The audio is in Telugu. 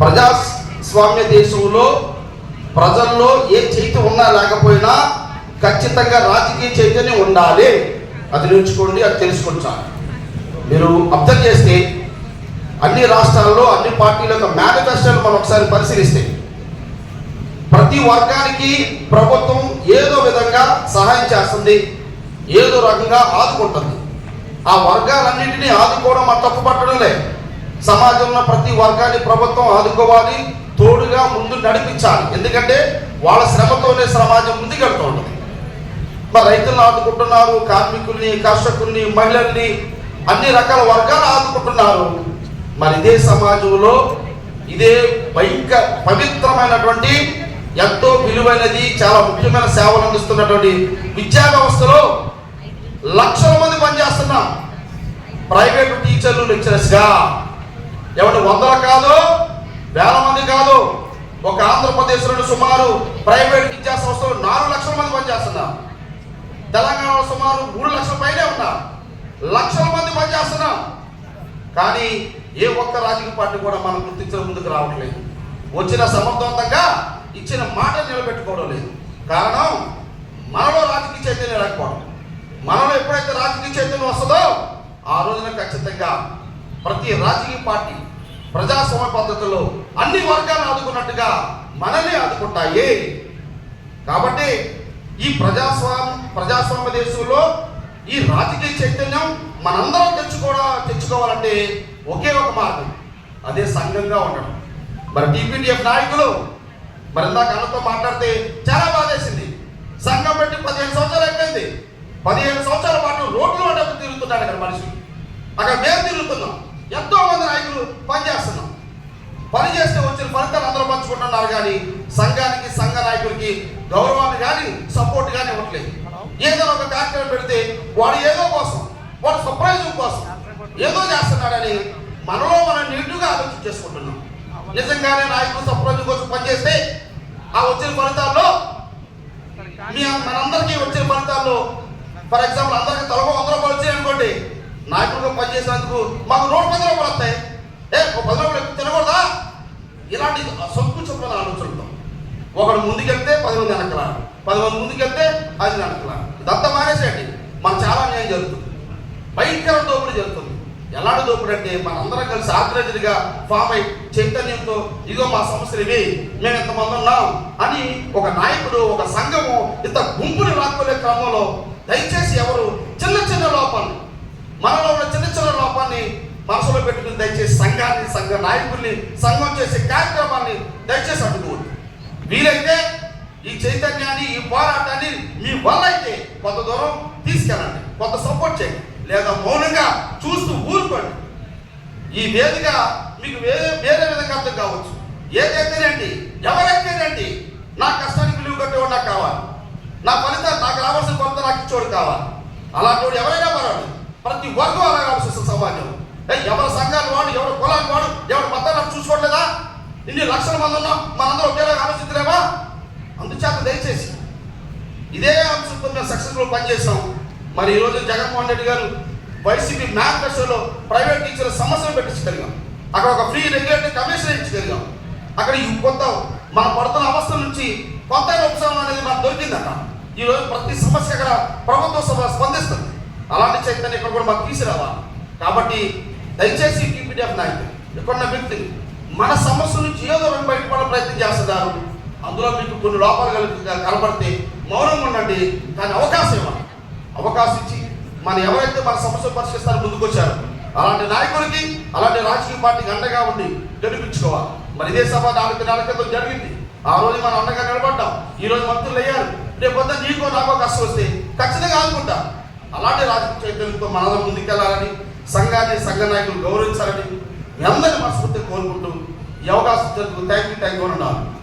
ప్రజాస్వామ్య దేశంలో ప్రజల్లో ఏ చైతన్యం ఉన్నా లేకపోయినా ఖచ్చితంగా రాజకీయ చైతన్యం ఉండాలి. అది నేర్చుకోండి అది తెలుసుకుంటాను మీరు అబ్జర్వ్ చేస్తే అన్ని రాష్ట్రాల్లో అన్ని పార్టీల యొక్క మేనిఫెస్టోలు మనం ఒకసారి పరిశీలిస్తే ప్రతి వర్గానికి ప్రభుత్వం ఏదో విధంగా సహాయం చేస్తుంది ఏదో రకంగా ఆదుకుంటుంది. ఆ వర్గాలన్నింటినీ ఆదుకోవడం మన తప్పు పట్టడం లేదు సమాజంలో ప్రతి వర్గాన్ని ప్రభుత్వం ఆదుకోవాలి తోడుగా ముందు నడిపించాలి. ఎందుకంటే వాళ్ళ శ్రమతోనే సమాజం ముందుకెళ్తూ ఉంటుంది మరి రైతులను ఆదుకుంటున్నారు కార్మికుల్ని కర్షకుల్ని మహిళల్ని అన్ని రకాల వర్గాలు ఆదుకుంటున్నారు. మరి ఇదే సమాజంలో ఇదే భయంకర పవిత్రమైనటువంటి ఎంతో విలువైనది చాలా ముఖ్యమైన సేవలు అందిస్తున్నటువంటి విద్యా వ్యవస్థలో లక్షల మంది పనిచేస్తున్నాం ప్రైవేటు టీచర్లు లెక్చరర్స్గా. ఎవరి వందల కాదు వేల మంది కాదు. ఒక ఆంధ్రప్రదేశ్లో సుమారు ప్రైవేట్ విద్యా సంస్థలు నాలుగు లక్షల మంది పనిచేస్తున్నారు. తెలంగాణలో సుమారు మూడు లక్షల పైనే ఉన్నారు. లక్షల మంది పనిచేస్తున్నాం కానీ ఏ ఒక్క రాజకీయ పార్టీ కూడా మనం గుర్తించడం ముందుకు రావట్లేదు. వచ్చిన సమర్థవంతంగా ఇచ్చిన మాట నిలబెట్టుకోవడం లేదు. కారణం మనలో రాజకీయ చైతన్యం లేకపోవడం. మనలో ఎప్పుడైతే రాజకీయ చైతన్యం వస్తుందో ఆ రోజున ఖచ్చితంగా ప్రతి రాజకీయ పార్టీ ప్రజాస్వామ్య పద్ధతిలో అన్ని వర్గాలు ఆదుకున్నట్టుగా మనల్ని ఆదుకుంటాయి. కాబట్టి ఈ ప్రజాస్వామ్య ప్రజాస్వామ్య దేశంలో ఈ రాజకీయ చైతన్యం మనందరం తెచ్చుకోవడం తెచ్చుకోవాలంటే ఒకే ఒక మార్గం. అదే సంఘంగా ఉండడం. మరి టీపీటీఎఫ్ నాయకులు మరి ఇందాక అన్నతో మాట్లాడితే చాలా బాధేసింది సంఘం పెట్టి పదిహేను సంవత్సరాలు అయిపోయింది. పదిహేను సంవత్సరాల పాటు రోడ్లు అడ్డకు తిరుగుతున్నాడు అక్కడ మనిషి. అక్కడ మేము తిరుగుతున్నాం. పనిచేస్తున్నాం. పని చేస్తే వచ్చిన ఫలితాలు అందరూ పంచుకుంటున్నారు కానీ సంఘానికి సంఘ నాయకుడికి గౌరవాన్ని కానీ సపోర్ట్ కానీ ఇవ్వట్లేదు. ఏదో ఒక కార్యక్రమం పెడితే వాడు ఏదో కోసం వాడు సర్ప్రైజ్ కోసం ఏదో చేస్తున్నాడని మనలో మనం నీటుగా ఆలోచన చేసుకుంటున్నాం. నిజంగానే నాయకుడు సర్ప్రైజ్ కోసం పనిచేస్తే ఆ వచ్చిన ఫలితాల్లో మీ మనందరికీ వచ్చిన ఫలితాల్లో ఫర్ ఎగ్జాంపుల్ అందరికి తలకో వంద రూపాయలు వచ్చాయి అనుకోండి నాయకుడిగా పనిచేసినందుకు మాకు నూట పది రూపాయలు వస్తాయి. ఏ ఒక పది రూపాయలు తినకూడదా? ఇలాంటి సంకుచమైన ఆలోచనలతో. ఒకడు ముందుకెళ్తే పది మంది వెనకలారు పది మంది ముందుకెళ్తే అది వెనకలారు ఇదంతా మానేసేయండి. మన చాలా న్యాయం జరుగుతుంది. భయంకర దోపిడీ జరుగుతుంది. ఎలాంటి దోపిడీ అంటే మనందరం కలిసి ఆర్గనైజ్డ్గా ఫామ్ అయి చైతన్యంతో ఇదిగో మా సమస్యలు ఇవి మేము ఎంతమంది ఉన్నాం అని ఒక నాయకుడు ఒక సంఘము ఇంత గుంపుని లాక్కొనే క్రమంలో దయచేసి దయచేసి సంఘాన్ని సంఘ నాయకుల్ని సంఘం చేసే కార్యక్రమాన్ని దయచేసి అడ్డుకోండి వీలైతే ఈ చైతన్యాన్ని ఈ పోరాటాన్ని మీ వల్ల అయితే కొంత దూరం తీసుకెళ్ళండి కొంత సపోర్ట్ చేయండి. లేదా మౌనంగా చూస్తూ ఊరుకోండి. ఈ వేదిక మీకు వేరే వేరే విధంగా అర్థం కావచ్చు. ఏదైతేనండి ఎవరైతేనండి నా కష్టానికి విలువ కట్టేవాడు నాకు కావాలి. నా ఫలితాలు నాకు రావాల్సిన కొంత నాకు ఇచ్చేవాడు కావాలి. అలాంటి వాడు ఎవరైనా పర్వాలేదు. ప్రతి వర్గం అలా ఆలోచిస్తుంది సమాజం ఎవరి సంఘాలు వాడు ఎవరి కులాన్ని వాడు ఎవరి మతాన్ని చూసుకోవట్లేదా? ఇన్ని లక్షల మంది ఉన్నాం మనందరూ ఒకేలాగా ఆలోచించలేమా? అందుచేత దయచేసి ఇదే అంశంతో మేము సక్సెస్ఫుల్ పనిచేసాం మరి ఈరోజు జగన్మోహన్ రెడ్డి గారు వైసీపీ మేనిఫెస్టోలో ప్రైవేట్ టీచర్ల సమస్యలు పెట్టించగలిగాం. అక్కడ ఒక ఫ్రీ రెగ్యులేటరీ కమిషన్ ఇచ్చగలిగాం అక్కడ ఈ కొత్త మనం పడుతున్న అవస్థ నుంచి కొత్త ఉపశమనం అనేది మనకు దొరికిందట. ఈరోజు ప్రతి సమస్య అక్కడ ప్రభుత్వ సభ స్పందిస్తుంది. అలాంటి చైతన్యం ఇక్కడ కూడా మాకు తీసుకురావాలి. కాబట్టి దయచేసి టీపీడీఎఫ్ నాయకులు ఇక్కడున్న వ్యక్తులు మన సమస్య నుంచి ఏదో ఒకటి బయటపడే ప్రయత్నం చేస్తున్నారు. అందులో మీకు కొన్ని లోపాలు కలిపి కనబడితే మౌనంగా ఉండండి. కానీ అవకాశం ఇవ్వాలి. అవకాశం ఇచ్చి మన ఎవరైతే మన సమస్య పరిష్కరిస్తారో ముందుకొచ్చారు అలాంటి నాయకుడికి అలాంటి రాజకీయ పార్టీకి అండగా ఉండి గెలిపించుకోవాలి. మరి ఇదే సభ నాలుగు నెలల క్రితం జరిగింది. ఆ రోజు మనం అండగా నిలబడ్డాం. ఈ రోజు మంత్రులు అయ్యారు. రేపు పొద్దున నీకో నాకో కష్టం వస్తే ఖచ్చితంగా ఆదుకుంటా. అలాంటి రాజకీయ చైతన్యంతో మనలో ముందుకెళ్ళాలని సంఘాన్ని సంఘ నాయకులు గౌరవించాలని మీ అందరినీ మనస్ఫూర్తిగా కోరుకుంటూ ఈ అవకాశం థ్యాంక్ యూ థ్యాంక్ యూ అన్నారు.